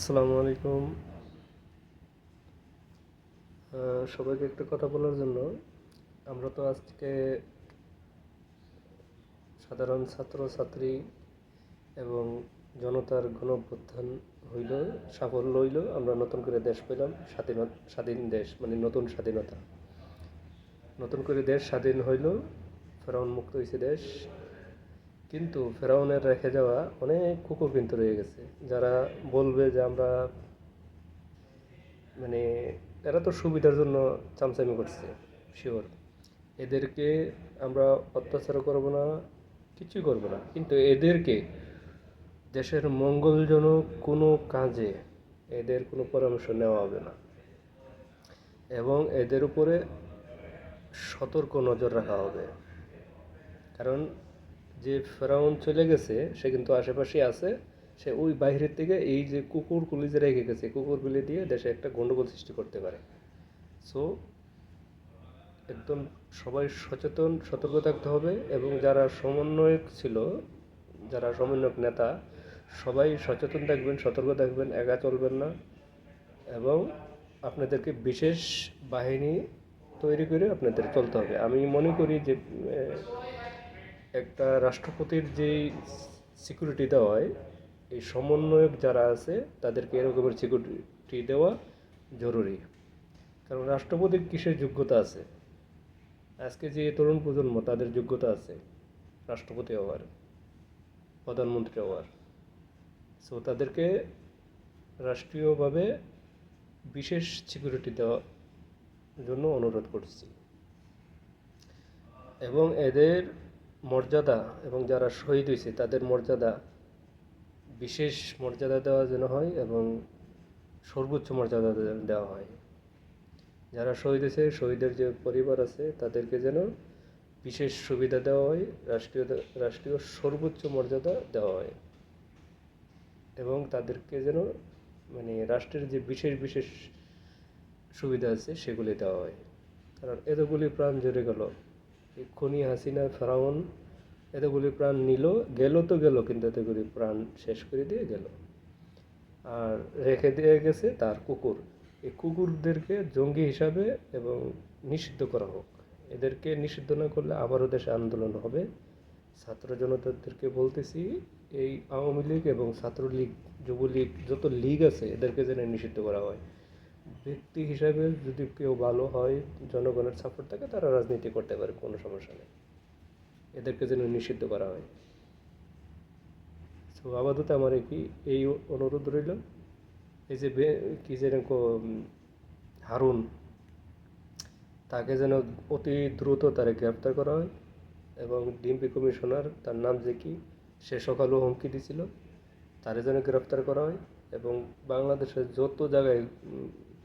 আসসালামু আলাইকুম। সবাইকে একটা কথা বলার জন্য, আমরা তো আজকে সাধারণ ছাত্র ছাত্রী এবং জনতার গণঅভ্যুত্থান হইল, সাফল্য হইল, আমরা নতুন করে দেশ পেলাম, স্বাধীনতা, স্বাধীন দেশ মানে নতুন স্বাধীনতা। নতুন করে দেশ স্বাধীন হইল, ফেরাউন মুক্ত হয়েছে দেশ কিন্তু ফেরাউনের রেখে যাওয়া অনেক কুকুর কিন্তু রয়ে গেছে। যারা বলবে যে আমরা মানে এরা তো সুবিধার জন্য চামচামি করছে শিওর এদেরকে আমরা অত্যাচার করব না, কিছুই করব না। কিন্তু এদেরকে দেশের মঙ্গলজনক কোনো কাজে এদের কোনো পরামর্শ নেওয়া হবে না। এবং এদের উপরে সতর্ক নজর রাখা হবে। কারণ যে ফেরাউন চলে গেছে, সে কিন্তু আশেপাশে আছে। সে ওই বাইরের থেকে এই যে কুকুরগুলি যে রেখে গেছে, কুকুরগুলি দিয়ে দেশে একটা গণ্ডগোল সৃষ্টি করতে পারে। সো একদম সবাই সচেতন, সতর্ক থাকতে হবে এবং যারা সমন্বয়ক ছিল, যারা সমন্বয়ক নেতা, সবাই সচেতন থাকবেন, সতর্ক থাকবেন, একা চলবেন না এবং আপনাদেরকে বিশেষ বাহিনী তৈরি করে আপনাদের চলতে হবে। আমি মনে করি যে একটা রাষ্ট্রপতির যেই সিকিউরিটি দেওয়া হয়, এই সমন্বয়ক যারা আছে, তাদেরকে এরকমের সিকিউরিটি দেওয়া জরুরি। কারণ রাষ্ট্রপতির কিসের যোগ্যতা আছে? আজকে যে তরুণ প্রজন্ম, তাদের যোগ্যতা আছে, রাষ্ট্রপতি হওয়ার, প্রধানমন্ত্রী হওয়ার। সো তাদেরকে রাষ্ট্রীয়ভাবে বিশেষ সিকিউরিটি দেওয়ার জন্য অনুরোধ করছি। এবং এদের মর্যাদা এবং যারা শহীদ হয়েছে, তাদের মর্যাদা, বিশেষ মর্যাদা দেওয়া যেন হয় এবং সর্বোচ্চ মর্যাদা দেওয়া হয়। যারা শহীদ হয়েছে, শহীদের যে পরিবার আছে, তাদেরকে যেন বিশেষ সুবিধা দেওয়া হয়, রাষ্ট্রীয় রাষ্ট্রীয় সর্বোচ্চ মর্যাদা দেওয়া হয় এবং তাদেরকে যেন মানে রাষ্ট্রের যে বিশেষ বিশেষ সুবিধা আছে, সেগুলি দেওয়া হয়। কারণ এতগুলি প্রাণ জুড়ে গেল। এই খনি হাসিনা, ফেরাউন, এতগুলি প্রাণ নিল। গেল তো গেল, কিন্তু এতগুলি প্রাণ শেষ করে দিয়ে গেল। আর রেখে দিয়ে গেছে তার কুকুর। এই কুকুরদেরকে জঙ্গি হিসাবে এবং নিষিদ্ধ করা হোক। এদেরকে নিষিদ্ধ না করলে আবারও দেশে আন্দোলন হবে। ছাত্র জনতাদেরকে বলতেছি, এই আওয়ামী লীগ এবং ছাত্রলীগ, যুবলীগ, যত লীগ আছে, এদেরকে যেন নিষিদ্ধ করা হয়। ব্যক্তি হিসাবে যদি কেউ ভালো হয়, জনগণের সাপোর্ট থাকে, তারা রাজনীতি করতে পারে, কোনো সমস্যা নেই। এদেরকে যেন নিষিদ্ধ করা হয়। তো আপাতত আমার কি, এই অনুরোধ রইল। এই যে কি যেন হারুন, তাকে যেন অতি দ্রুত তারে গ্রেপ্তার করা হয় এবং ডিএমপি কমিশনার, তার নাম যে কি, সে সকালেও হুমকি দিছিল তারে যেন গ্রেপ্তার করা হয় এবং বাংলাদেশের যত জায়গায়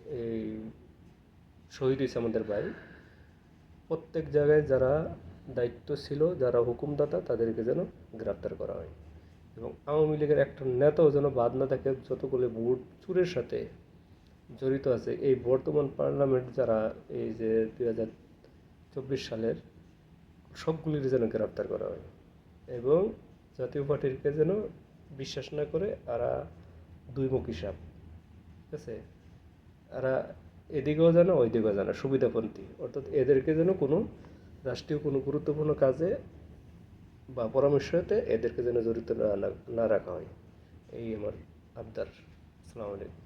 এই শহীদ হয়েছে আমাদের ভাই। প্রত্যেক জায়গায় যারা দায়িত্ব ছিল, যারা হুকুমদাতা, তাদেরকে যেন গ্রেপ্তার করা হয়। এবং আওয়ামী লীগের একটা নেতাও যেন বাদ না থাকে, যতগুলো ভোট চুরের সাথে জড়িত আছে, এই বর্তমান পার্লামেন্ট যারা, এই যে দুই হাজার চব্বিশ সালের, সবগুলির যেন গ্রেপ্তার করা হয়। এবং জাতীয় পার্টিকে যেন বিশ্বাস না করে, আরা দুইমুখী সাপ। ঠিক আছে? এরা এদিকেও যেন ওইদিকেও জানে সুবিধাপন্থী। অর্থাৎ এদেরকে যেন কোনো রাষ্ট্রীয়, কোনো গুরুত্বপূর্ণ কাজে বা পরামর্শতে এদেরকে যেন জড়িত না- না রাখা হয়। এই আমার আবদার। আসসালামু আলাইকুম।